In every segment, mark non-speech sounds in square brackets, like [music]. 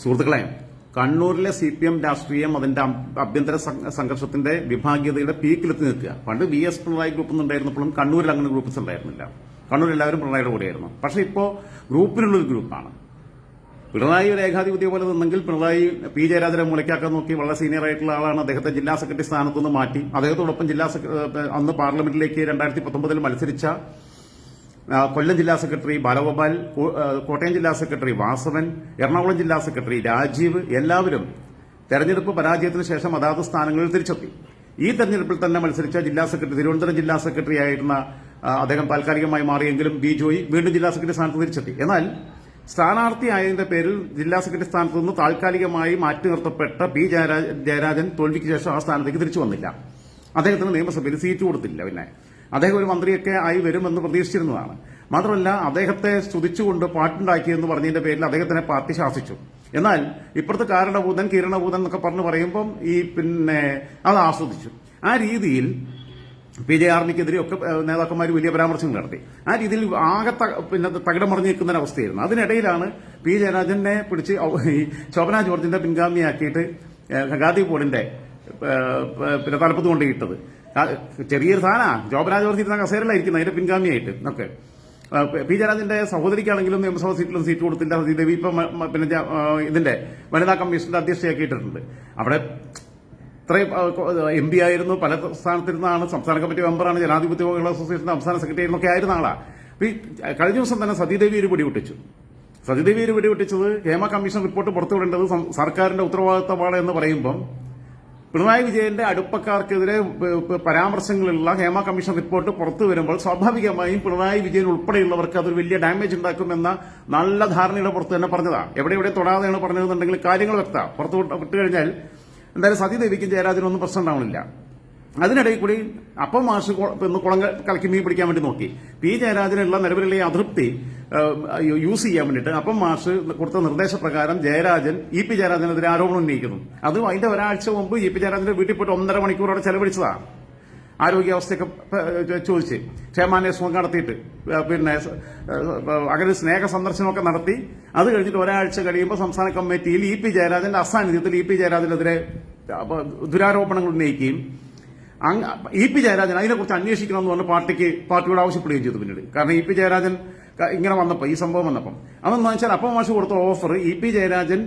സുഹൃത്തുക്കളെ കണ്ണൂരിലെ C P M രാഷ്ട്രീയം അതിന്റെ ആഭ്യന്തര സംഘർഷത്തിന്റെ വിഭാഗീയതയുടെ പീക്കിലെത്തി നിൽക്കുക. പണ്ട് വി എസ് പിണറായി ഗ്രൂപ്പ് ഉണ്ടായിരുന്നപ്പോഴും കണ്ണൂരിൽ അങ്ങനെ ഗ്രൂപ്പ്സ് ഉണ്ടായിരുന്നില്ല. കണ്ണൂരിൽ എല്ലാവരും പിണറായിയുടെ കൂടെയായിരുന്നു. പക്ഷേ ഇപ്പോൾ ഗ്രൂപ്പിനുള്ളൊരു ഗ്രൂപ്പാണ്. പിണറായി ഒരു പോലെ നിന്നെങ്കിൽ പിണറായി പി ജയരാജനെ മുളയ്ക്കാക്കാൻ നോക്കി വളരെ സീനിയർ ആയിട്ടുള്ള ആളാണ്. അദ്ദേഹത്തെ ജില്ലാ സെക്രട്ടറി സ്ഥാനത്തുനിന്ന് മാറ്റി. അദ്ദേഹത്തോടൊപ്പം ജില്ലാ അന്ന് പാർലമെന്റിലേക്ക് രണ്ടായിരത്തി പത്തൊമ്പതിൽ മത്സരിച്ച കൊല്ലം ജില്ലാ സെക്രട്ടറി ബാലഗോപാൽ കോട്ടയം ജില്ലാ സെക്രട്ടറി വാസവൻ എറണാകുളം ജില്ലാ സെക്രട്ടറി രാജീവ് എല്ലാവരും തെരഞ്ഞെടുപ്പ് പരാജയത്തിന് ശേഷം അതാത് സ്ഥാനങ്ങളിൽ തിരിച്ചെത്തി. ഈ തെരഞ്ഞെടുപ്പിൽ തന്നെ മത്സരിച്ച ജില്ലാ സെക്രട്ടറി തിരുവനന്തപുരം ജില്ലാ സെക്രട്ടറി ആയിരുന്ന അദ്ദേഹം താൽക്കാലികമായി മാറിയെങ്കിലും ബി ജോയി വീണ്ടും ജില്ലാ സെക്രട്ടറി സ്ഥാനത്ത് തിരിച്ചെത്തി. എന്നാൽ സ്ഥാനാർത്ഥിയായതിന്റെ പേരിൽ ജില്ലാ സെക്രട്ടറി സ്ഥാനത്ത് നിന്ന് താൽക്കാലികമായി മാറ്റി നിർത്തപ്പെട്ട പി ജയരാ- ജയരാജൻ തോൽവിക്ക് ശേഷം ആ സ്ഥാനത്തേക്ക് തിരിച്ചു വന്നില്ല. അദ്ദേഹത്തിന് നിയമസഭയിൽ സീറ്റ് കൊടുത്തില്ല പിന്നെ. അദ്ദേഹം ഒരു മന്ത്രിയൊക്കെ ആയി വരുമെന്ന് പ്രതീക്ഷിച്ചിരുന്നതാണ്. മാത്രമല്ല അദ്ദേഹത്തെ സ്തുതിച്ചുകൊണ്ട് പാട്ടുണ്ടാക്കിയെന്ന് പറഞ്ഞതിന്റെ പേരിൽ അദ്ദേഹത്തിനെ പാർട്ടി ശാസിച്ചു. എന്നാൽ ഇപ്പുറത്ത് കാരണഭൂതൻ കിരണഭൂതൻ എന്നൊക്കെ പറഞ്ഞു പറയുമ്പം ഈ പിന്നെ അത് ആസ്വദിച്ചു. ആ രീതിയിൽ പി ജെ ആർമിക്കെതിരെ ഒക്കെ നേതാക്കന്മാർ വലിയ പരാമർശങ്ങൾ നടത്തി. ആ രീതിയിൽ ആകെ പിന്നെ തകിടം നിൽക്കുന്ന അവസ്ഥയായിരുന്നു. അതിനിടയിലാണ് പി ജയരാജനെ പിടിച്ച് ഈ ശോഭന ജോർജിന്റെ പിൻഗാമിയാക്കിയിട്ട് ഖഗാദി ബോർഡിന്റെ പിന്നെ തലപ്പത്ത് കൊണ്ടുപോയിട്ടത് ആ, ചെറിയൊരു സാധന. ജോബ് ജോർജ് ഇരുന്ന കസേരയിലായിരിക്കുന്നത് അതിന്റെ പിൻഗാമിയായിട്ട്. ഒക്കെ. പി ജയരാജന്റെ സഹോദരിക്കാണെങ്കിലും നിയമസഭാ സീറ്റിലും സീറ്റ് കൊടുത്തില്ല സതീദേവി ഇപ്പം പിന്നെ ഇതിന്റെ വനിതാ കമ്മീഷന്റെ അധ്യക്ഷയാക്കിയിട്ടുണ്ട്. അവിടെ ഇത്രയും എം പി ആയിരുന്നു പല സ്ഥാനത്തിരുന്നാണ് സംസ്ഥാന കമ്മിറ്റി മെമ്പറാണ് ജനാധിപത്യ വകുപ്പ് അസോസിയേഷന്റെ സംസ്ഥാന സെക്രട്ടറി എന്നൊക്കെ ആയിരുന്ന ആളാ. അപ്പൊ ഈ കഴിഞ്ഞ ദിവസം തന്നെ സതീദേവി ഒരു പിടിവിട്ടിച്ചു സതീദേവി ഒരു പിടിവിട്ടിച്ചത് ഹേമ കമ്മീഷൻ റിപ്പോർട്ട് പുറത്തുവിടേണ്ടത് സർക്കാരിന്റെ ഉത്തരവാദിത്തമാണ് എന്ന് പറയുമ്പം പിണറായി വിജയന്റെ അടുപ്പക്കാർക്കെതിരെ പരാമർശങ്ങളുള്ള ഹേമ കമ്മീഷൻ റിപ്പോർട്ട് പുറത്തു വരുമ്പോൾ സ്വാഭാവികമായും പിണറായി വിജയൻ ഉൾപ്പെടെയുള്ളവർക്ക് അതൊരു വലിയ ഡാമേജ് ഉണ്ടാക്കുമെന്ന നല്ല ധാരണയുടെ പുറത്ത് തന്നെ പറഞ്ഞതാ എവിടെ എവിടെ തൊടാതെയാണ് പറഞ്ഞതെന്നുണ്ടെങ്കിൽ കാര്യങ്ങൾ വ്യക്തമാണ്. പുറത്തു വിട്ട് എന്തായാലും എന്തായാലും സതീദേവിക്കും ജയരാജനൊന്നും പ്രശ്നം ഉണ്ടാവണില്ല. അതിനിടയിൽ കൂടി അപ്പം മാഷ് ഇന്ന് കുളം കലക്കി മീൻ പിടിക്കാൻ വേണ്ടി നോക്കി. പി ജയരാജനുള്ള നിലവിലുള്ള ഈ അതൃപ്തി യൂസ് ചെയ്യാൻ വേണ്ടിയിട്ട് അപ്പം മാഷ് കൊടുത്ത നിർദ്ദേശപ്രകാരം ജയരാജൻ ഇ പി ജയരാജനെതിരെ ആരോപണം ഉന്നയിക്കുന്നു. അത് അതിന്റെ ഒരാഴ്ച മുമ്പ് ഇ പി ജയരാജന്റെ വീട്ടിൽ പോയിട്ട് ഒന്നര മണിക്കൂർ അവിടെ ചെലവഴിച്ചതാണ്. ആരോഗ്യാവസ്ഥയൊക്കെ ചോദിച്ച് ക്ഷേമാന്വേഷണം നടത്തിയിട്ട് പിന്നെ അങ്ങനെ സ്നേഹ സന്ദർശനമൊക്കെ നടത്തി. അത് കഴിഞ്ഞിട്ട് ഒരാഴ്ച കഴിയുമ്പോൾ സംസ്ഥാന കമ്മിറ്റിയിൽ ഇ പി ജയരാജന്റെ അസാന്നിധ്യത്തിൽ ഇ പി ജയരാജനെതിരെ ദുരാരോപണങ്ങൾ ഉന്നയിക്കുകയും ഇ പി ജയരാജൻ അതിനെക്കുറിച്ച് അന്വേഷിക്കണമെന്ന് പറഞ്ഞ പാർട്ടിക്ക് പാർട്ടിയോട് ആവശ്യപ്പെടുകയും ചെയ്തു പിന്നീട്. കാരണം ഇ പി ജയരാജൻ ഇങ്ങനെ വന്നപ്പോൾ ഈ സംഭവം വന്നപ്പം. അതെന്ന് വെച്ചാൽ അപ്പം മാഷ് കൊടുത്ത offer E P Jayarajan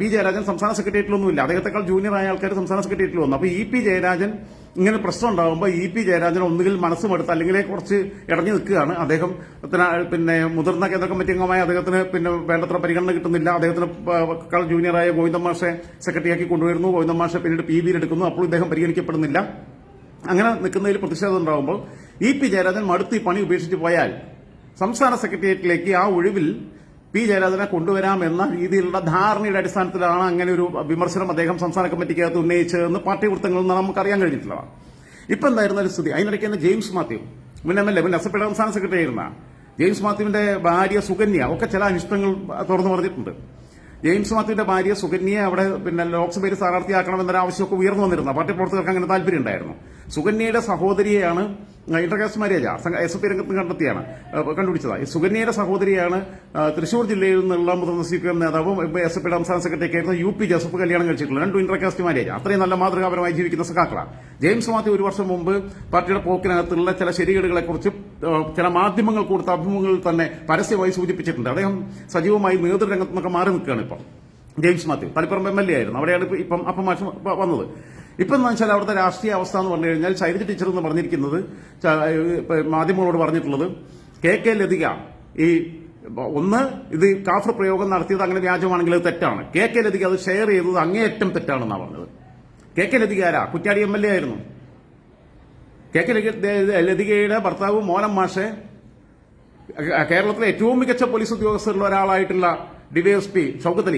P Jayarajan സംസ്ഥാന സെക്രട്ടേറിയറ്റിലൊന്നുമില്ല. അദ്ദേഹത്തെക്കാൾ ജൂനിയർ ആയ ആൾക്കാർ സംസ്ഥാന സെക്രട്ടേറിയറ്റിൽ വന്നു. അപ്പോൾ ഇ പി ജയരാജൻ ഇങ്ങനെ പ്രശ്നം ഉണ്ടാകുമ്പോൾ ഇ പി ജയരാജൻ ഒന്നുകിൽ മനസ്സും എടുത്ത് അല്ലെങ്കിൽ കുറച്ച് ഇടഞ്ഞു നിൽക്കുകയാണ്. അദ്ദേഹം പിന്നെ മുതിർന്ന കേന്ദ്ര കമ്മിറ്റി അംഗമായ അദ്ദേഹത്തിന് പിന്നെ വേണ്ടത്ര പരിഗണന കിട്ടുന്നില്ല. അദ്ദേഹത്തിന് ജൂനിയറായ ഗോവിന്ദമാഷെ സെക്രട്ടറിയാക്കി കൊണ്ടുവരുന്നു. ഗോവിന്ദമാഷെ പിന്നീട് പി ബിയിൽ എടുക്കുന്നു. അപ്പോൾ ഇദ്ദേഹം പരിഗണിക്കപ്പെടുന്നില്ല. അങ്ങനെ നിൽക്കുന്നതിൽ പ്രതിഷേധം ഉണ്ടാകുമ്പോൾ ഇ പി ജയരാജൻ മടുത്ത് ഈ പണി ഉപേക്ഷിച്ച് പോയാൽ സംസ്ഥാന സെക്രട്ടേറിയറ്റിലേക്ക് ആ ഒഴിവിൽ പി ജയരാജനെ കൊണ്ടുവരാമെന്ന രീതിയിലുള്ള ധാരണയുടെ അടിസ്ഥാനത്തിലാണ് അങ്ങനെ ഒരു വിമർശനം അദ്ദേഹം സംസ്ഥാന കമ്മിറ്റിക്കകത്ത് ഉന്നയിച്ചതെന്ന് പാർട്ടി വൃത്തങ്ങളിൽ നിന്ന് നമുക്കറിയാൻ കഴിഞ്ഞിട്ടുള്ളതാണ് എന്തായിരുന്ന ഒരു സ്ഥിതി? അതിനിടയ്ക്ക് തന്നെ ജെയിംസ് മാത്യു മുൻ എം എൽ എ മുൻ എഫ് സംസ്ഥാന സെക്രട്ടറി ആയിരുന്ന. ജെയിംസ് മാത്യുവിന്റെ ഭാര്യ സുകന്യ ഒക്കെ ചില അനിഷ്ടങ്ങൾ തുറന്നു പറഞ്ഞിട്ടുണ്ട്. ജെയിംസ് മാത്യുവിന്റെ ഭാര്യ സുകന്യയെ അവിടെ പിന്നെ ലോക്സഭയിൽ സ്ഥാനാർത്ഥിയാക്കണമെന്നൊരു ആവശ്യമൊക്കെ ഉയർന്നു വന്നിരുന്നു. പാർട്ടി പ്രവർത്തകർക്ക് അങ്ങനെ താല്പര്യം ഉണ്ടായിരുന്നു സുകന്യയുടെ സഹോദരിയെയാണ് ഇന്റർകാസ്റ്റ് മാരേജ് എസ് പി രംഗത്ത് കണ്ടെത്തിയാണ്. കണ്ടുപിടിച്ചതാണ് സുകന്യയുടെ സഹോദരിയാണ് തൃശൂർ ജില്ലയിൽ നിന്നുള്ള മുതിർന്ന സി പി എം നേതാവും എസ് എഫ് സംസ്ഥാന സെക്രട്ടറി ആയിരുന്ന യു പി ജോസഫ് കല്യാണം കഴിച്ചിട്ടുള്ളത്. രണ്ടും ഇന്റർകാസ്റ്റ് മാരേജ് അത്രയും നല്ല മാതൃകാപരമായി ജീവിക്കുന്ന സഖാക്കളാണ് ജെയിംസ് മാത്യു ഒരു വർഷം മുമ്പ് പാർട്ടിയുടെ പോക്കിനകത്തുള്ള ചില ശരികേടുകളെക്കുറിച്ച് ചില മാധ്യമങ്ങൾ കൊടുത്ത അഭിമുഖങ്ങളിൽ തന്നെ പരസ്യമായി സൂചിപ്പിച്ചിട്ടുണ്ട്. അദ്ദേഹം സജീവമായി നേതൃരംഗത്ത് നിന്നൊക്കെ മാറി നിൽക്കുകയാണ് ഇപ്പം. James Mathew Taliparamba M L A ആയിരുന്നു. അവിടെയാണ് ഇപ്പം അപ്പം മാഷ് വന്നത്. ഇപ്പം എന്ന് വെച്ചാൽ അവിടുത്തെ രാഷ്ട്രീയ അവസ്ഥ എന്ന് പറഞ്ഞു കഴിഞ്ഞാൽ ശൈലജ ടീച്ചർ എന്ന് പറഞ്ഞിരിക്കുന്നത് മാധ്യമങ്ങളോട് പറഞ്ഞിട്ടുള്ളത് കെ കെ ലതിക ഈ ഒന്ന് ഇത് കാഫർ പ്രയോഗം നടത്തിയത് അങ്ങനെ വ്യാജമാണെങ്കിൽ അത് തെറ്റാണ്. കെ കെ ലതിക അത് ഷെയർ ചെയ്തത് അങ്ങേയറ്റം തെറ്റാണെന്നാണ് പറഞ്ഞത്. കെ കെ ലതിക ആരാ? കുറ്റാടി എം എൽ എ ആയിരുന്നു. കെ കെ ലതി- ലതികയുടെ ഭർത്താവ് മോനം മാഷെ കേരളത്തിലെ ഏറ്റവും മികച്ച പോലീസ് ഉദ്യോഗസ്ഥരിൽ ഒരാളായിട്ടുള്ള ഡിവൈഎസ്പി ഷൗക്കത്ത്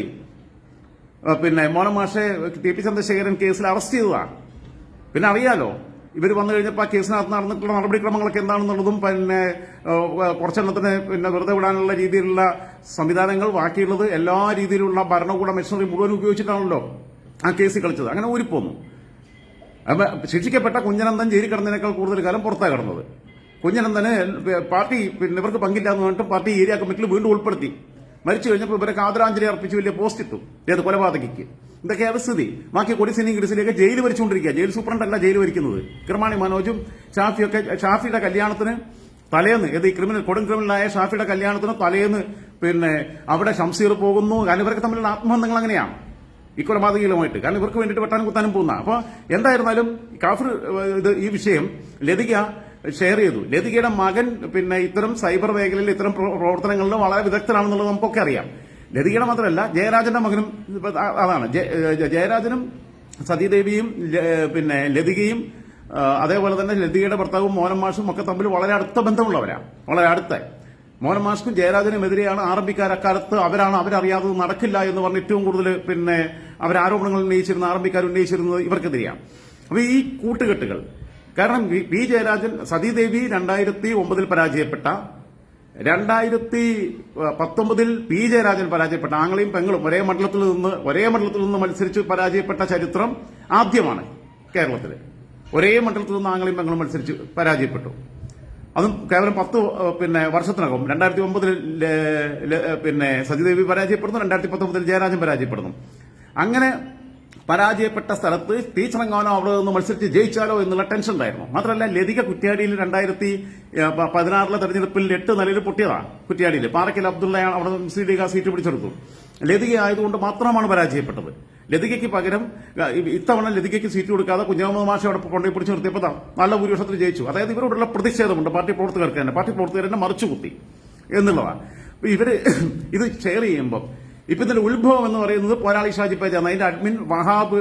പിന്നെ മോനം മാഷെ ടി പി ചന്ദ്രശേഖരൻ കേസിൽ അറസ്റ്റ് ചെയ്തതാണ്. പിന്നെ അറിയാലോ ഇവർ വന്നു കഴിഞ്ഞപ്പോൾ ആ കേസിനകത്ത് നടന്നിട്ടുള്ള നടപടിക്രമങ്ങളൊക്കെ എന്താണെന്നുള്ളതും പിന്നെ കുറച്ചെണ്ണത്തിന് പിന്നെ വെറുതെ വിടാനുള്ള രീതിയിലുള്ള സംവിധാനങ്ങൾ ബാക്കിയുള്ളത് എല്ലാ രീതിയിലുള്ള ഭരണകൂട മെഷീനറി മുഴുവൻ ഉപയോഗിച്ചിട്ടാണല്ലോ ആ കേസ് കളിച്ചത്. അങ്ങനെ ഊരിപ്പോന്നു. ശിക്ഷിക്കപ്പെട്ട കുഞ്ഞനന്ദൻ ജയിലിൽ കിടന്നതിനേക്കാൾ കൂടുതൽ കാലം പുറത്താണ് കിടന്നത്. കുഞ്ഞനന്ദന് പാർട്ടി പിന്നെ ഇവർക്ക് പങ്കില്ല എന്ന് പറഞ്ഞിട്ട് പാർട്ടി ഏരിയ കമ്മിറ്റിയിൽ വീണ്ടും ഉൾപ്പെടുത്തി. മരിച്ചു കഴിഞ്ഞപ്പോൾ ഇവരൊക്കെ ആദരാഞ്ജലി അർപ്പിച്ചു വലിയ പോസ്റ്റ് ഇട്ടു. ഏത് കൊലപാതകയ്ക്ക് ഇതൊക്കെയാണ് സ്ഥിതി ബാക്കി കൊടിസിനെയും ഗിഡിസിനെയൊക്കെ ജയിൽ ഭരിച്ചുകൊണ്ടിരിക്കുക ജയിൽ സൂപ്രണ്ടല്ല ജയിൽ ഭരിക്കുന്നത് കിർമാണി മനോജും ഷാഫിയൊക്കെ ഷാഫിയുടെ കല്യാണത്തിന് തലേന്ന് ഏത് ഈ ക്രിമിനൽ കൊടും ക്രിമിനലായ ഷാഫിയുടെ കല്യാണത്തിന് തലേന്ന് പിന്നെ അവിടെ ഷംസീർ പോകുന്നു. കാരണം ഇവരൊക്കെ തമ്മിലുള്ള ആത്മബന്ധങ്ങൾ അങ്ങനെയാണ്. ഈ കൊലപാതകങ്ങളുമായിട്ട് കാരണം ഇവർക്ക് വേണ്ടിയിട്ട് വെട്ടാനും കുത്താനും പോകുന്ന. അപ്പോൾ എന്തായിരുന്നാലും കാഫിർ ഇത് ഈ വിഷയം ലതിക ഷെയർ ചെയ്തു. ലതികയുടെ മകൻ പിന്നെ ഇത്തരം സൈബർ മേഖലയിൽ ഇത്തരം പ്രവ- പ്രവർത്തനങ്ങളിൽ വളരെ വിദഗ്ധനാണെന്നുള്ളത് നമുക്കൊക്കെ അറിയാം. ലതികയുടെ മാത്രമല്ല ജയരാജന്റെ മകനും അതാണ്. ജയരാജനും സതീദേവിയും പിന്നെ ലതികയും അതേപോലെ തന്നെ ലതികയുടെ ഭർത്താവും മോഹൻ മാഷും ഒക്കെ തമ്മിൽ വളരെ അടുത്ത ബന്ധമുള്ളവരാണ് വളരെ അടുത്ത. മോഹൻ ജയരാജനും എതിരെയാണ് ആർ എം പിക്കാർ അക്കാലത്ത് അവരാണ് അവരറിയാതെ നടക്കില്ല എന്ന് പറഞ്ഞ് ഏറ്റവും കൂടുതൽ പിന്നെ അവർ ആരോപണങ്ങൾ ഉന്നയിച്ചിരുന്ന ആർ എം പിക്കാർ ഉന്നയിച്ചിരുന്നത് ഇവർക്കെതിരെയാണ്. അപ്പൊ ഈ കൂട്ടുകെട്ടുകൾ കാരണം വി- ജയരാജൻ സതീദേവി രണ്ടായിരത്തി ഒമ്പതിൽ പരാജയപ്പെട്ട രണ്ടായിരത്തി പത്തൊമ്പതിൽ പി ജയരാജൻ പരാജയപ്പെട്ട ആങ്ങളെയും പെങ്ങളും ഒരേ മണ്ഡലത്തിൽ നിന്ന് ഒരേ മണ്ഡലത്തിൽ നിന്ന് മത്സരിച്ച് പരാജയപ്പെട്ട ചരിത്രം ആദ്യമാണ് കേരളത്തിൽ ഒരേ മണ്ഡലത്തിൽ നിന്ന് ആങ്ങളെയും പെങ്ങളും മത്സരിച്ച് പരാജയപ്പെട്ടു. അതും കേവലം പത്ത് പിന്നെ വർഷത്തിനകം രണ്ടായിരത്തി ഒമ്പതിൽ പിന്നെ സജിദേവി പരാജയപ്പെടുന്നു രണ്ടായിരത്തി പത്തൊമ്പതിൽ ജയരാജൻ പരാജയപ്പെടുന്നു. അങ്ങനെ പരാജയപ്പെട്ട സ്ഥലത്ത് ടീച്ചറെങ്ങാനോ അവിടെ നിന്ന് മത്സരിച്ച് ജയിച്ചാലോ എന്നുള്ള ടെൻഷൻ ഉണ്ടായിരുന്നു. മാത്രമല്ല ലതിക കുറ്റ്യാടിയിൽ രണ്ടായിരത്തി പതിനാറിലെ തെരഞ്ഞെടുപ്പിൽ എട്ട് നിലയിൽ പൊട്ടിയതാണ് കുറ്റ്യാടിയിൽ പാറക്കൽ അബ്ദുള്ളയാണ് അവിടെ സി ഡി സീറ്റ് പിടിച്ചെടുത്തു. ലതിക ആയതുകൊണ്ട് മാത്രമാണ് പരാജയപ്പെട്ടത്. ലതികയ്ക്ക് പകരം ഇത്തവണ ലതികയ്ക്ക് സീറ്റ് കൊടുക്കാതെ കുഞ്ഞാമത് മാഷ അവിടെ കൊണ്ടുപോയി പിടിച്ചു നിർത്തിയപ്പോൾ നല്ല ഭൂരിപക്ഷത്തിൽ ജയിച്ചു. അതായത് ഇവരോടുള്ള പ്രതിഷേധമുണ്ട്. പാർട്ടി പ്രവർത്തകർക്ക് തന്നെ. പാർട്ടി പ്രവർത്തകർ തന്നെ മറിച്ചു കുത്തി എന്നുള്ളതാണ്. ഇവർ ഇത് ഷെയർ ചെയ്യുമ്പോൾ ഇപ്പൊ ഇതിന്റെ ഉത്ഭവം എന്ന് പറയുന്നത് പോരാളി ഷാജി പേജാണ്. അതിന്റെ അഡ്മിൻ വഹാബ്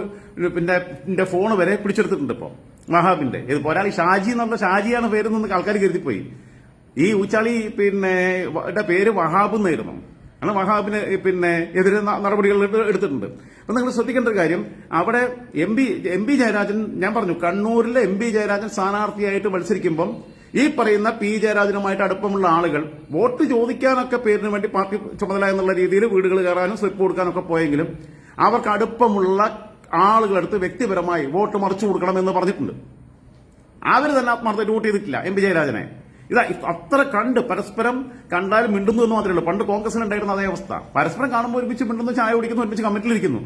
പിന്നെ ഫോൺ വരെ പിടിച്ചെടുത്തിട്ടുണ്ട് ഇപ്പൊ. വഹാബിന്റെ. ഇത് പോരാളി ഷാജി എന്നുള്ള ഷാജിയാണ് പേരെന്ന് ആൾക്കാർ കരുതിപ്പോയി. ഈ ഊച്ചാളി പിന്നെ പേര് വഹാബ് എന്നായിരുന്നു അങ്ങനെ വഹാബിന് പിന്നെ എതിരെ നടപടികൾ എടുത്തിട്ടുണ്ട്. അപ്പൊ നിങ്ങൾ ശ്രദ്ധിക്കേണ്ട ഒരു കാര്യം. അവിടെ M P M P Jayarajan ഞാൻ പറഞ്ഞു കണ്ണൂരിലെ എം പി ജയരാജൻ സ്ഥാനാർത്ഥിയായിട്ട് മത്സരിക്കുമ്പം ഈ പറയുന്ന പി ജയരാജനുമായിട്ട് അടുപ്പമുള്ള ആളുകൾ വോട്ട് ചോദിക്കാനൊക്കെ പേരിന് വേണ്ടി പാർട്ടി ചുമതല എന്നുള്ള രീതിയിൽ വീടുകൾ കയറാനും സ്ലിപ്പ് കൊടുക്കാനൊക്കെ പോയെങ്കിലും അവർക്ക് അടുപ്പമുള്ള ആളുകളെടുത്ത് വ്യക്തിപരമായി വോട്ട് മറിച്ചു കൊടുക്കണം എന്ന് പറഞ്ഞിട്ടുണ്ട്. അവർ തന്നെ ആത്മാർത്ഥമായിട്ട് വോട്ട് ചെയ്തിട്ടില്ല എം പി ജയരാജനെ. ഇതാ അത്ര കണ്ട് പരസ്പരം കണ്ടാൽ മിണ്ടുന്നു എന്ന് മാത്രമേ ഉള്ളൂ. പണ്ട് കോൺഗ്രസിന് ഉണ്ടായിരുന്ന അതേ അവസ്ഥ. പരസ്പരം കാണുമ്പോൾ ഒരുമിച്ച് മിണ്ടുന്നു ചായ കുടിക്കുന്നു ഒരുമിച്ച് കമ്മിറ്റിലിരിക്കുന്നു.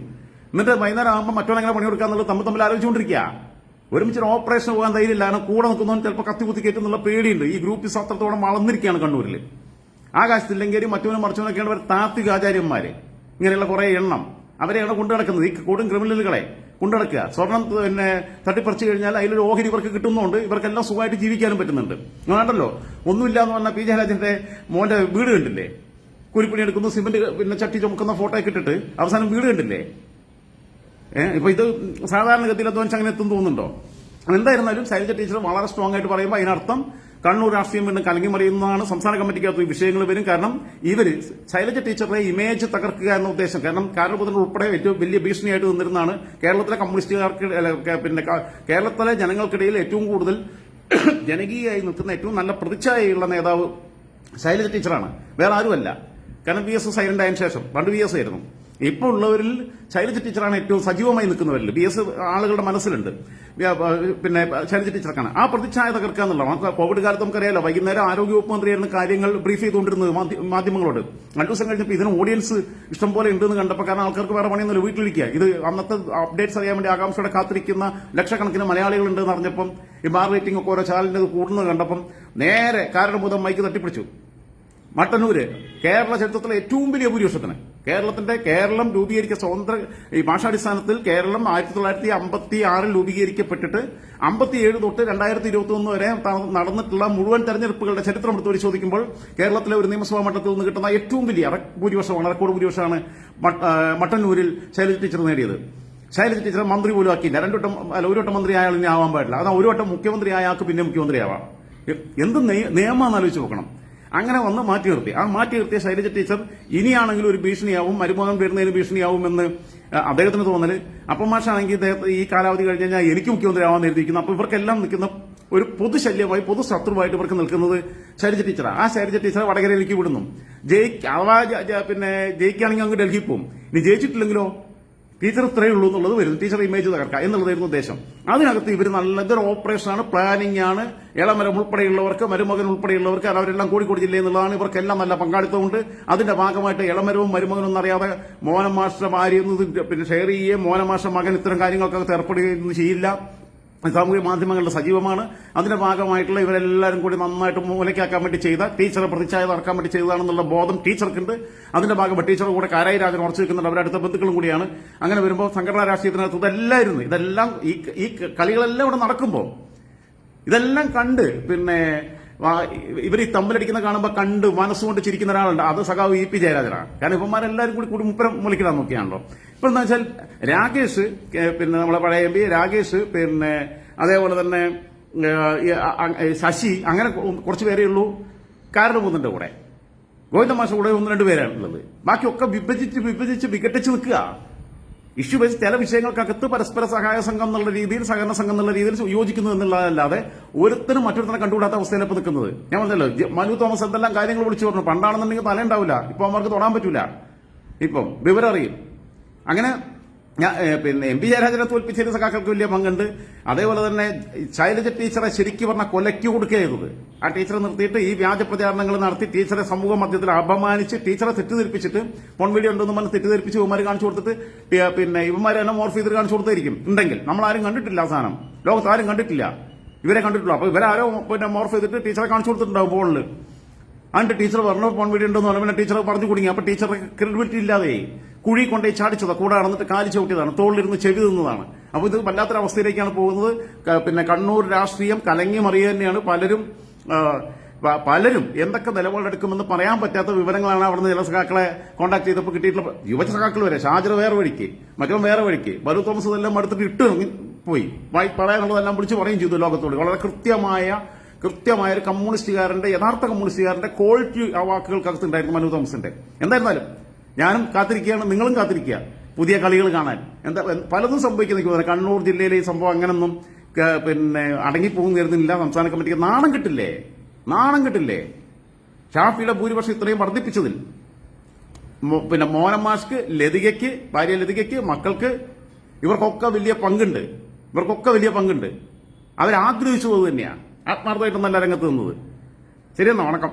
എന്നിട്ട് വൈകുന്നേരം ആകുമ്പോൾ മറ്റോനെങ്ങനെ പണി കൊടുക്കാന്നുള്ളത് തമ്മിൽ തമ്മിൽ ആലോചിച്ചുകൊണ്ടിരിക്കുക. ഒരുമിച്ച് ഒരു ഓപ്പറേഷൻ പോകാൻ ധൈര്യമില്ല കാരണം കൂടെ നിൽക്കുന്നവൻ ചിലപ്പോൾ കത്തി കുത്തി കയറ്റുന്നുള്ള പേടിയുണ്ട്. ഈ ഗ്രൂപ്പ് അത്രത്തോളം വളർന്നിരിക്കുകയാണ് കണ്ണൂരിൽ. ആകാശത്തില്ലെങ്കിൽ മറ്റവനും മറിച്ചവനൊക്കെയാണ് അവർ താത്വിക ഇങ്ങനെയുള്ള കുറെ എണ്ണം. അവരെയാണ് കൊണ്ടു നടക്കുന്നത്. ഈ കൊടും ക്രിമിനലുകളെ കൊണ്ടു നടക്കുക. സ്വർണം പിന്നെ തട്ടിപ്പറിച്ചു കഴിഞ്ഞാൽ അതിലൊരു ഓഹരി ഇവർക്ക് കിട്ടുന്നുണ്ട്. ഇവർക്കെല്ലാം സുഖമായിട്ട് ജീവിക്കാനും പറ്റുന്നുണ്ട്. അങ്ങനെയാണല്ലോ ഒന്നുമില്ല എന്ന് പറഞ്ഞാൽ പി. ജയരാജന്റെ മോന്റെ വീട് കണ്ടില്ലേ? കൂലിപ്പണി എടുക്കുന്നു സിമന്റ് പിന്നെ ചട്ടി ചുമക്കുന്ന ഫോട്ടോ ഒക്കെ ഇട്ടിട്ട് അവസാനം വീട് കണ്ടില്ലേ? ഇപ്പൊ ഇത് സാധാരണഗതിയിൽ അധ്വാനിച്ച് അങ്ങനെ എത്തും തോന്നുന്നുണ്ടോ? എന്തായിരുന്നാലും ശൈലജ ടീച്ചർ വളരെ സ്ട്രോങ് ആയിട്ട് പറയുമ്പോൾ അതിനർത്ഥം കണ്ണൂർ രാഷ്ട്രീയം വീണ്ടും കലങ്ങി മറിയുന്നതാണ്. സംസ്ഥാന കമ്മിറ്റിക്കകത്ത് വിഷയങ്ങൾ വരും. കാരണം ഇവർ ശൈലജ ടീച്ചറുടെ ഇമേജ് തകർക്കുക എന്ന ഉദ്ദേശം. കാരണം കാരണപുത്രൻ ഉൾപ്പെടെ ഏറ്റവും വലിയ ഭീഷണിയായിട്ട് നിന്നിരുന്നതാണ്. കേരളത്തിലെ കമ്മ്യൂണിസ്റ്റുകാർക്ക് പിന്നെ കേരളത്തിലെ ജനങ്ങൾക്കിടയിൽ ഏറ്റവും കൂടുതൽ [clears throat] ജനകീയമായി നിൽക്കുന്ന ഏറ്റവും നല്ല പ്രതിച്ഛായയുള്ള നേതാവ് ശൈലജ ടീച്ചറാണ്. വേറെ ആരുമല്ല. കാരണം വി എസ് സൈലന്റ് ആയതിനു ശേഷം. പണ്ട് വി എസ് ആയിരുന്നു. ഇപ്പോൾ ഉള്ളവരിൽ ശൈലജ ടീച്ചറാണ് ഏറ്റവും സജീവമായി നിൽക്കുന്നവരിൽ. ബി എസ് ആളുകളുടെ മനസ്സിലുണ്ട്. പിന്നെ ശൈലജ ടീച്ചർക്കാണ് ആ പ്രതിച്ഛായ തകർക്കുക എന്നുള്ളതാണ്. കോവിഡ് കാലത്ത് നമുക്കറിയാലോ വൈകുന്നേരം ആരോഗ്യവകുപ്പ് മന്ത്രിയായിരുന്നു കാര്യങ്ങൾ ബ്രീഫ് ചെയ്തുകൊണ്ടിരുന്നത് മാധ്യമങ്ങളോട്. രണ്ടു ദിവസം കഴിഞ്ഞപ്പോൾ ഇതിന് ഓഡിയൻസ് ഇഷ്ടംപോലെ ഉണ്ടെന്ന് കണ്ടപ്പോൾ കാരണം ആൾക്കാർക്ക് വേറെ പണിയൊന്നുമില്ല വീട്ടിലിരിക്കുക. ഇത് അന്നത്തെ അപ്ഡേറ്റ്സ് അറിയാൻ വേണ്ടി ആകാംക്ഷയോടെ കാത്തിരിക്കുന്ന ലക്ഷക്കണക്കിന് മലയാളികളുണ്ട് എന്ന് അറിഞ്ഞപ്പം ഈ ബാർ റേറ്റിംഗ് ഒക്കെ ഓരോ ചാനലിന് കൂടുന്നത് കണ്ടപ്പം നേരെ കാരണഭൂതം മൈക്ക് തട്ടിപ്പിടിച്ചു. മട്ടന്നൂര് കേരള ചരിത്രത്തിലെ ഏറ്റവും വലിയ ഭൂരിപക്ഷത്തിന്. കേരളത്തിന്റെ കേരളം രൂപീകരിച്ച സ്വതന്ത്ര ഈ ഭാഷാടിസ്ഥാനത്തിൽ കേരളം ആയിരത്തി തൊള്ളായിരത്തി അമ്പത്തി ആറിൽ രൂപീകരിക്കപ്പെട്ടിട്ട് അമ്പത്തിയേഴ് തൊട്ട് രണ്ടായിരത്തി ഇരുപത്തി ഒന്ന് വരെ നടന്നിട്ടുള്ള മുഴുവൻ തെരഞ്ഞെടുപ്പുകളുടെ ചരിത്രം എടുത്ത് പരിശോധിക്കുമ്പോൾ കേരളത്തിലെ ഒരു നിയമസഭാ മണ്ഡലത്തിൽ നിന്ന് കിട്ടുന്ന ഏറ്റവും വലിയ ഭൂരിപക്ഷമാണ് റെക്കോർഡ് ഭൂരിപക്ഷമാണ് മട്ടന്നൂരിൽ ശൈലജ ടീച്ചർ നേടിയത്. ശൈലജ ടീച്ചർ മന്ത്രി പോലും ആക്കിയില്ല. രണ്ടു വട്ടം അല്ല ഒരു വട്ടം മന്ത്രി ഇനി ആവാൻ പാടില്ല. അതാ ഒരു വട്ടം മുഖ്യമന്ത്രി ആയാൾക്ക് പിന്നെ മുഖ്യമന്ത്രിയാവാം. ആവാം എന്ത് നിയ- നിയമമാണെന്ന് ആലോചിച്ച് നോക്കണം. അങ്ങനെ വന്ന് മാറ്റി നിർത്തി. ആ മാറ്റി നിർത്തിയ ശൈലജ ടീച്ചർ ഇനിയാണെങ്കിലും ഒരു ഭീഷണിയാവും മരുമകൻ വരുന്നതിന് ഭീഷണിയാവുമെന്ന് എന്ന് അദ്ദേഹത്തിന് തോന്നൽ. അപ്പം മാഷാണെങ്കിൽ ഇദ്ദേഹത്തെ ഈ കാലാവധി കഴിഞ്ഞ് കഴിഞ്ഞാൽ എനിക്ക് മുഖ്യമന്ത്രി ആവാൻ എഴുതിയിരിക്കുന്നു അപ്പൊ ഇവർക്കെല്ലാം നിൽക്കുന്ന ഒരു പൊതുശല്യമായി പൊതുശത്രുവായിട്ട് ഇവർക്ക് നിൽക്കുന്നത് ശൈലജ ടീച്ചറാണ് ആ ശൈലജ ടീച്ചറെ വടകരയിലേക്ക് വിടുന്നു. ജയിക്കാ പിന്നെ ജയിക്കുകയാണെങ്കിൽ അങ്ങ് ഡൽഹിയിൽ പോകും ഇനി ജയിച്ചിട്ടില്ലെങ്കിലോ? ടീച്ചർ ഇത്രയേ ഉള്ളൂ എന്നുള്ളത് വരുന്നു. ടീച്ചർ ഇമേജ് തകർക്കുക എന്നുള്ളതായിരുന്നു ഉദ്ദേശം. അതിനകത്ത് ഇവർ നല്ലൊരു ഇതൊരു ഓപ്പറേഷനാണ് പ്ലാനിംഗ് ആണ്. ഇളമരം ഉൾപ്പെടെയുള്ളവർക്ക് മരുമകൻ ഉൾപ്പെടെയുള്ളവർക്ക് അവരെല്ലാം കോഴിക്കോട് ജില്ലയിൽ നിന്നുള്ളതാണ് ഇവർക്കെല്ലാം നല്ല പങ്കാളിത്തമുണ്ട്. അതിന്റെ ഭാഗമായിട്ട് ഇളമരവും മരുമകനും മോഹൻ മാസ്റ്റർ ഭാര്യ പിന്നെ ഷെയർ ചെയ്യുകയും മോനം മാസ്റ്റർ മകൻ ഇത്തരം കാര്യങ്ങൾക്കകത്ത് ഏർപ്പെടുകയൊന്നും ചെയ്യില്ല. സാമൂഹ്യ മാധ്യമങ്ങളുടെ സജീവമാണ്. അതിന്റെ ഭാഗമായിട്ടുള്ള ഇവരെല്ലാവരും കൂടി നന്നായിട്ട് മൂലയ്ക്കാക്കാൻ വേണ്ടി ചെയ്ത ടീച്ചറെ പ്രതിച്ഛായ നടക്കാൻ വേണ്ടി ചെയ്തതാണെന്നുള്ള ബോധം ടീച്ചർക്കുണ്ട്. അതിന്റെ ഭാഗമായി ടീച്ചറുടെ കൂടെ കാരായി രാജൻ ഉറച്ചു നിൽക്കുന്നുണ്ട് അവരുടെ അടുത്ത ബന്ധുക്കളും കൂടിയാണ്. അങ്ങനെ വരുമ്പോൾ സംഘടനാ രാഷ്ട്രീയത്തിനകത്ത് ഇതെല്ലായിരുന്നു. ഇതെല്ലാം ഈ ഈ കളികളെല്ലാം ഇവിടെ നടക്കുമ്പോൾ ഇതെല്ലാം കണ്ട് പിന്നെ ഇവർ ഈ തമ്മിലടിക്കുന്ന കാണുമ്പോൾ കണ്ട് മനസ്സുകൊണ്ട് ചിരിക്കുന്ന ഒരാളുണ്ട്. അത് സഖാവ് ഇ പി ജയരാജനാണ്. കാരണം ഇവന്മാരെല്ലാവരും കൂടി കൂടി മുപ്പരം നോക്കിയാണല്ലോ. ഇപ്പൊ എന്താ വെച്ചാൽ രാകേഷ് പിന്നെ നമ്മളെ പഴയ എം പി രാകേഷ് പിന്നെ അതേപോലെ തന്നെ ശശി അങ്ങനെ കുറച്ച് പേരേ ഉള്ളൂ. കാരുടെ മൂന്നിന്റെ കൂടെ. ഗോവിന്ദ മാഷ കൂടെ ഒന്ന് രണ്ട് പേരാണുള്ളത് ബാക്കിയൊക്കെ വിഭജിച്ച് വിഭജിച്ച് വിഘടിച്ച് നിൽക്കുക. ഇഷ്യൂ വെച്ച് ചില വിഷയങ്ങൾക്കകത്ത് പരസ്പര സഹായ സംഘം എന്നുള്ള രീതിയിൽ സഹകരണ സംഘം എന്നുള്ള രീതിയിൽ യോജിക്കുന്നു എന്നുള്ളതല്ലാതെ ഒരുത്തരും മറ്റൊരുത്തനെ കണ്ടുകൂടാത്ത അവസ്ഥയിലാണ് ഇപ്പൊ നിൽക്കുന്നത്. ഞാൻ പറഞ്ഞല്ലോ മനു തോമസ് എന്തെല്ലാം കാര്യങ്ങൾ വിളിച്ചു പറഞ്ഞു. പണ്ടാണെന്നുണ്ടെങ്കിൽ തല ഉണ്ടാവില്ല ഇപ്പൊ അവർക്ക് തൊടാൻ പറ്റൂല. ഇപ്പം വിവരം അറിയും അങ്ങനെ ഞാൻ പിന്നെ എം പി ജയരാജനെ തോൽപ്പിച്ചതിന് സഖാക്കൾക്ക് വലിയ പങ്കുണ്ട്. അതേപോലെ തന്നെ ശൈലജ ടീച്ചറെ ശരിക്കും പറഞ്ഞ കൊലയ്ക്ക് കൊടുക്കുക ചെയ്തത് ആ ടീച്ചറെ നിർത്തിയിട്ട് ഈ വ്യാജ പ്രചാരണങ്ങൾ നടത്തി ടീച്ചറെ സമൂഹ മധ്യത്തിൽ അപമാനിച്ച് ടീച്ചറെ തെറ്റിദ്ധരിപ്പിച്ചിട്ട് ഫോൺ വീഡിയോ ഉണ്ടെന്ന് പറഞ്ഞ് തെറ്റിദ്ധരിപ്പിച്ച് ഇവന്മാർ കാണിച്ചു കൊടുത്തിട്ട് പിന്നെ ഇവന്മാർ തന്നെ മോർഫ് ചെയ്ത് കാണിച്ചു കൊടുത്തായിരിക്കും. ഉണ്ടെങ്കിൽ നമ്മൾ ആരും കണ്ടിട്ടില്ല ആ ലോകത്ത് ആരും കണ്ടിട്ടില്ല. ഇവരെ കണ്ടിട്ടുള്ളൂ. അപ്പൊ ഇവരാരോ പിന്നെ മോർഫ് ചെയ്തിട്ട് ടീച്ചറെ കാണിച്ചു കൊടുത്തിട്ടുണ്ടാവും ഫോണിൽ അതിന്റെ ടീച്ചർ പറഞ്ഞു ഫോൺ വീഡിയോ ഉണ്ടെന്ന് പറഞ്ഞു പിന്നെ ടീച്ചർ പറഞ്ഞു കുടുങ്ങി. അപ്പൊ ടീച്ചറെ ക്രെഡിബിലിറ്റി ഇല്ലാതെ കുഴി കൊണ്ടേ ചാടിച്ചത്. കൂടെ നടന്നിട്ട് കാലി ചവിട്ടിയതാണ്. തോളിലിരുന്ന് ചെവി തിന്നതാണ് അപ്പോൾ ഇത് വല്ലാത്തൊരവസ്ഥയിലേക്കാണ് പോകുന്നത്. പിന്നെ കണ്ണൂർ രാഷ്ട്രീയം കലങ്ങി മറിയ തന്നെയാണ്. പലരും പലരും എന്തൊക്കെ നിലപാടെടുക്കുമെന്ന് പറയാൻ പറ്റാത്ത വിവരങ്ങളാണ് അവിടുന്ന് ചില സഖാക്കളെ കോൺടാക്ട് ചെയ്തപ്പോൾ കിട്ടിയിട്ടുള്ള യുവ സഖാക്കൾ വരെ. ഷാജർ വേറെ വഴിക്ക് മറ്റവൻ വേറെ വഴിക്ക്. ബലു തോമസ് ഇതെല്ലാം എടുത്തിട്ട് ഇട്ട് പോയി. പറയാനുള്ളതെല്ലാം വിളിച്ച് പറയും ചെയ്തു ലോകത്തോട്. വളരെ കൃത്യമായ കൃത്യമായ ഒരു കമ്മ്യൂണിസ്റ്റുകാരന്റെ യഥാർത്ഥ കമ്മ്യൂണിസ്റ്റുകാരന്റെ ക്വാളിറ്റി ആ വാക്കുകൾക്കകത്ത് ഉണ്ടായിരുന്നു മനു തോമസിന്റെ എന്തായിരുന്നാലും ഞാനും കാത്തിരിക്കുകയാണ് നിങ്ങളും കാത്തിരിക്കുക. പുതിയ കളികൾ കാണാൻ. എന്താ പലതും സംഭവിക്കുന്ന കണ്ണൂർ ജില്ലയിലെ ഈ സംഭവം അങ്ങനൊന്നും പിന്നെ അടങ്ങിപ്പോകും കരുതുന്നില്ല. സംസ്ഥാന കമ്മിറ്റിക്ക് നാണം കിട്ടില്ലേ? നാണം കിട്ടില്ലേ? ഷാഫിയുടെ ഭൂരിപക്ഷം ഇത്രയും വർദ്ധിപ്പിച്ചതിൽ. പിന്നെ മോഹൻ ലതികയ്ക്ക് ഭാര്യ ലതികയ്ക്ക് മക്കൾക്ക് ഇവർക്കൊക്കെ വലിയ പങ്കുണ്ട്. ഇവർക്കൊക്കെ വലിയ പങ്കുണ്ട്. അവരാഗ്രഹിച്ചു പോയത് തന്നെയാണ് ആത്മാർത്ഥമായിട്ട് നല്ല രംഗത്ത് നിന്നത്. ശരിയെന്നാ വണക്കം.